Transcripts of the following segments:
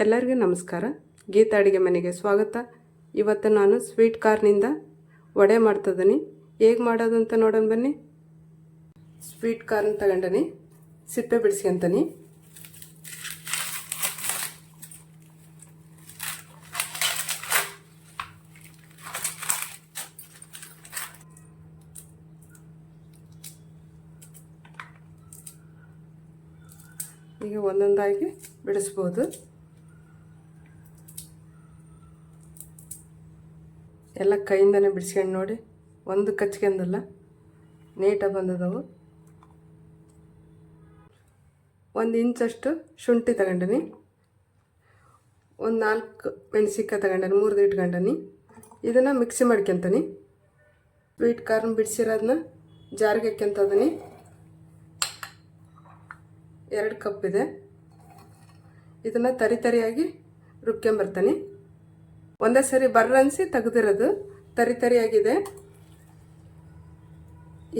ಎಲ್ಲರಿಗೂ ನಮಸ್ಕಾರ. ಗೀತಾ ಅಡುಗೆ ಮನೆಗೆ ಸ್ವಾಗತ. ಇವತ್ತು ನಾನು ಸ್ವೀಟ್ ಕಾರ್ನಿಂದ ವಡೆ ಮಾಡ್ತಿದ್ದೀನಿ. ಹೇಗೆ ಮಾಡೋದು ಅಂತ ನೋಡೋಣ ಬನ್ನಿ. ಸ್ವೀಟ್ ಕಾರ್ನ್ ತಗೊಂಡನಿ. ಸಿಪ್ಪೆ ಬಿಡಿಸ್ಕೊಂತೀನಿ ಈಗ ಒಂದೊಂದಾಗಿ ಬಿಡಿಸ್ಬೋದು. ಎಲ್ಲ ಕೈಯಿಂದನೇ ಬಿಡಿಸ್ಕೊಂಡು ನೋಡಿ, ಒಂದು ಕಚ್ಕೊಂಡಲ್ಲ, ನೀಟಾಗಿ ಬಂದದವು. ಒಂದು ಇಂಚಷ್ಟು ಶುಂಠಿ ತಗೊಂಡಿನಿ. ಒಂದು ನಾಲ್ಕು ಮೆಣಸಿನ್ಕಾಯಿ ತಗೊಂಡನಿ ಮೂರ್ದು ಇಟ್ಕೊಂಡನಿ. ಇದನ್ನು ಮಿಕ್ಸಿ ಮಾಡ್ಕೊತೀನಿ. ಸ್ವೀಟ್ ಕಾರ್ನ್ ಬಿಡಿಸಿರೋದನ್ನ ಜಾರಿಗೆ ಹಾಕ್ಯಂತದನಿ ಎರಡು ಕಪ್ ಇದೆ. ಇದನ್ನು ತರಿ ತರಿಯಾಗಿ ರುಬ್ಕೊಂಬರ್ತಾನೆ. ಒಂದೇ ಸರಿ ಬರ್ರನ್ಸಿ ತೆಗೆದಿರೋದು ತರಿ ತರಿಯಾಗಿದೆ.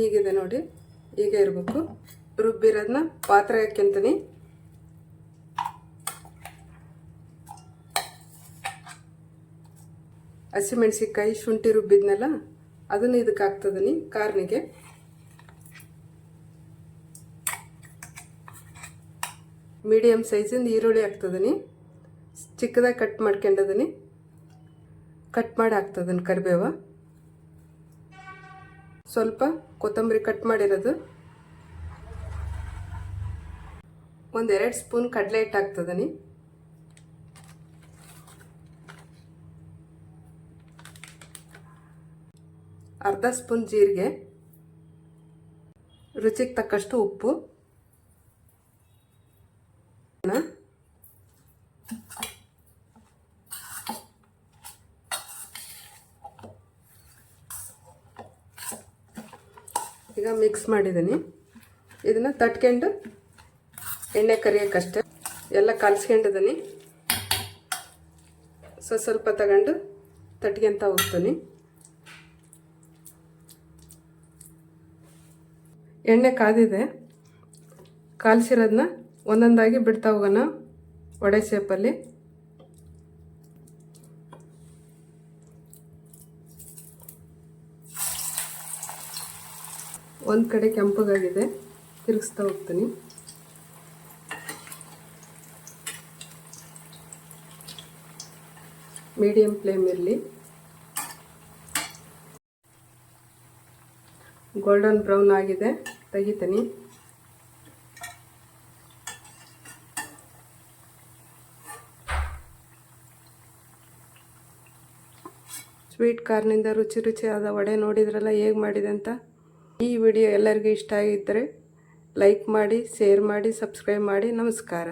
ಈಗಿದೆ ನೋಡಿ, ಹೀಗೆ ಇರಬೇಕು. ರುಬ್ಬಿರೋದನ್ನ ಪಾತ್ರೆ ಹಾಕ್ಯಂತೀನಿ. ಹಸಿಮೆಣ್ಸಿನ್ಕಾಯಿ ಶುಂಠಿ ರುಬ್ಬಿದ್ನಲ್ಲ, ಅದನ್ನು ಇದಕ್ಕೆ ಹಾಕ್ತದೀನಿ ಕಾರ್ನಿಗೆ. ಮೀಡಿಯಮ್ ಸೈಜಿಂದ ಈರುಳ್ಳಿ ಹಾಕ್ತದೀನಿ ಚಿಕ್ಕದಾಗಿ ಕಟ್ ಮಾಡ್ಕೊಂಡದನಿ ಕಟ್ ಮಾಡಿ ಹಾಕ್ತದನ್ನ ಕರಿಬೇವ. ಸ್ವಲ್ಪ ಕೊತ್ತಂಬರಿ ಕಟ್ ಮಾಡಿರೋದು. ಒಂದೆರಡು ಸ್ಪೂನ್ ಕಡಲೆ ಹಿಟ್ಟು ಹಾಕ್ತದನಿ ಅರ್ಧ ಸ್ಪೂನ್ ಜೀರಿಗೆ. ರುಚಿಗೆ ತಕ್ಕಷ್ಟು ಉಪ್ಪು. ಈಗ ಮಿಕ್ಸ್ ಮಾಡಿದ್ದೀನಿ. ಇದನ್ನು ತಟ್ಕೊಂಡು ಎಣ್ಣೆ ಕರಿಯೋಕ್ಕಷ್ಟೆ. ಎಲ್ಲ ಕಲಿಸ್ಕೊಂಡಿದ್ದೀನಿ. ಸೊ ಸ್ವಲ್ಪ ತಗೊಂಡು ತಟ್ಕೊಂತ ಹೋಗ್ತೀನಿ. ಎಣ್ಣೆ ಕಾದಿದೆ. ಕಾಲಿಸಿರೋದನ್ನ ಒಂದೊಂದಾಗಿ ಬಿಡ್ತಾ ಹೋಗೋಣ. ವಡೆ ಶೇಪಲ್ಲಿ ಒಂದು ಕಡೆ ಕೆಂಪಗಾಗಿದೆ. ತಿರುಗಿಸ್ತಾ ಹೋಗ್ತೀನಿ. ಮೀಡಿಯಮ್ ಫ್ಲೇಮ್ ಇರಲಿ. ಗೋಲ್ಡನ್ ಬ್ರೌನ್ ಆಗಿದೆ. ತೆಗಿತೀನಿ. ಸ್ವೀಟ್ ಕಾರ್ನಿಂದ ರುಚಿ ರುಚಿಯಾದ ವಡೆ ನೋಡಿದ್ರಲ್ಲ, ಹೇಗೆ ಮಾಡಿದೆ ಅಂತ? ಈ ವಿಡಿಯೋ ಎಲ್ಲರಿಗೂ ಇಷ್ಟ ಆಗಿದ್ದರೆ ಲೈಕ್ ಮಾಡಿ ಶೇರ್ ಮಾಡಿ ಸಬ್ಸ್ಕ್ರೈಬ್ ಮಾಡಿ. ನಮಸ್ಕಾರ.